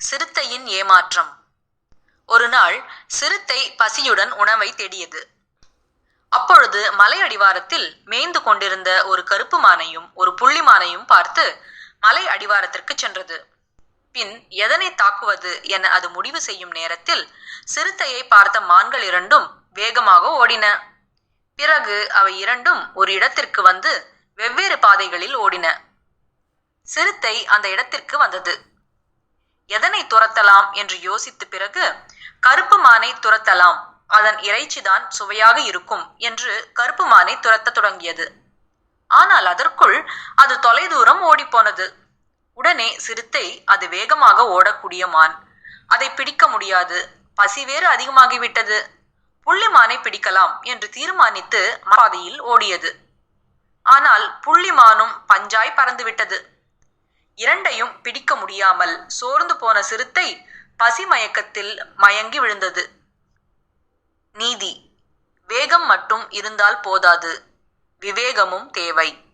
சிறுத்தையின் ஏமாற்றம். ஒரு நாள் சிறுத்தை பசியுடன் உணவை தேடியது. அப்பொழுது மலை அடிவாரத்தில் மேய்ந்து கொண்டிருந்த ஒரு கருப்பு மானையும் ஒரு புள்ளி மானையும் பார்த்து மலை அடிவாரத்திற்கு சென்றது. பின் எதனை தாக்குவது என அது முடிவு செய்யும் நேரத்தில் சிறுத்தையை பார்த்த மான்கள் இரண்டும் வேகமாக ஓடின. பிறகு அவை இரண்டும் ஒரு இடத்திற்கு வந்து வெவ்வேறு பாதைகளில் ஓடின. சிறுத்தை அந்த இடத்திற்கு வந்தது. எதனை துரத்தலாம் என்று யோசித்த பிறகு கருப்பு மானை துரத்தலாம். அதன் இறைச்சிதான் சுவையாக இருக்கும் என்று கருப்பு மானை துரத்தத் தொடங்கியது. ஆனால் அதற்குள் அது தொலைதூரம் ஓடிப்போனது. உடனே சிறுத்தை அது வேகமாக ஓடக்கூடிய மான். அதை பிடிக்க முடியாது. பசி வேறு அதிகமாகிவிட்டது. புள்ளிமானை பிடிக்கலாம் என்று தீர்மானித்து பாதையில் ஓடியது. ஆனால் புள்ளிமானும் பஞ்சாய் பறந்துவிட்டது. இரண்டையும் பிடிக்க முடியாமல் சோர்ந்து போன சிறுத்தை பசி மயக்கத்தில் மயங்கி விழுந்தது. நீதி வேகம் மட்டும் இருந்தால் போதாது. விவேகமும் தேவை.